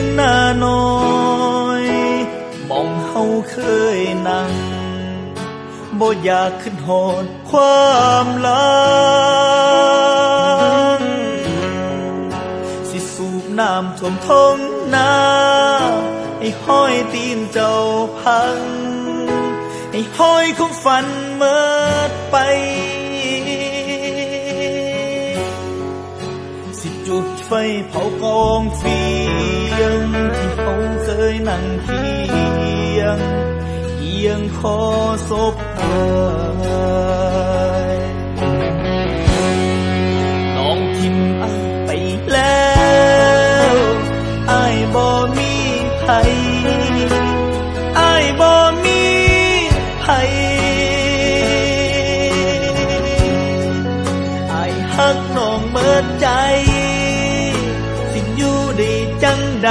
น้อยมองเฮาเคยนั่งบ่อยากขึ้นหอดความลังสิสูบน้ำท่วมท้องนาให้ห้อยตีนเจ้าพังให้ห้อยของฝันเมิดไป สิจุดไฟเผากองฟี ยนั่งเคียง เอียงคอศพหายน้องทิมอายไปแล้วอายบ่มีไผอายบ่มีไผอายฮักน้องเมิดใจ สิอยู่ได้จังใด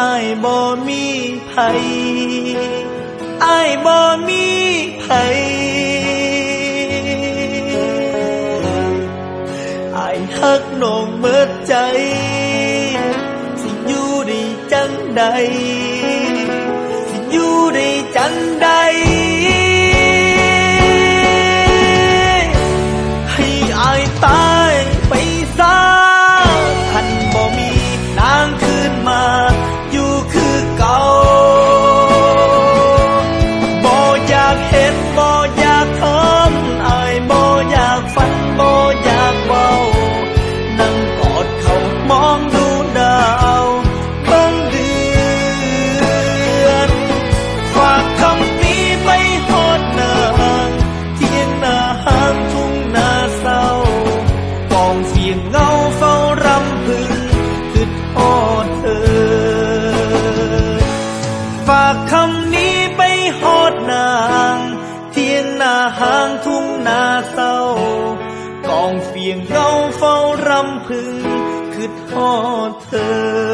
อายบ่มีไผอายบ่มีไผอายฮักน้องเมิดใจ สิอยู่ได้จังใดสิอยู่ได้จังใดางทุ่งนาเศร้ากองเฟียงเงาเฝ้ารำพึงคือทอดเธอ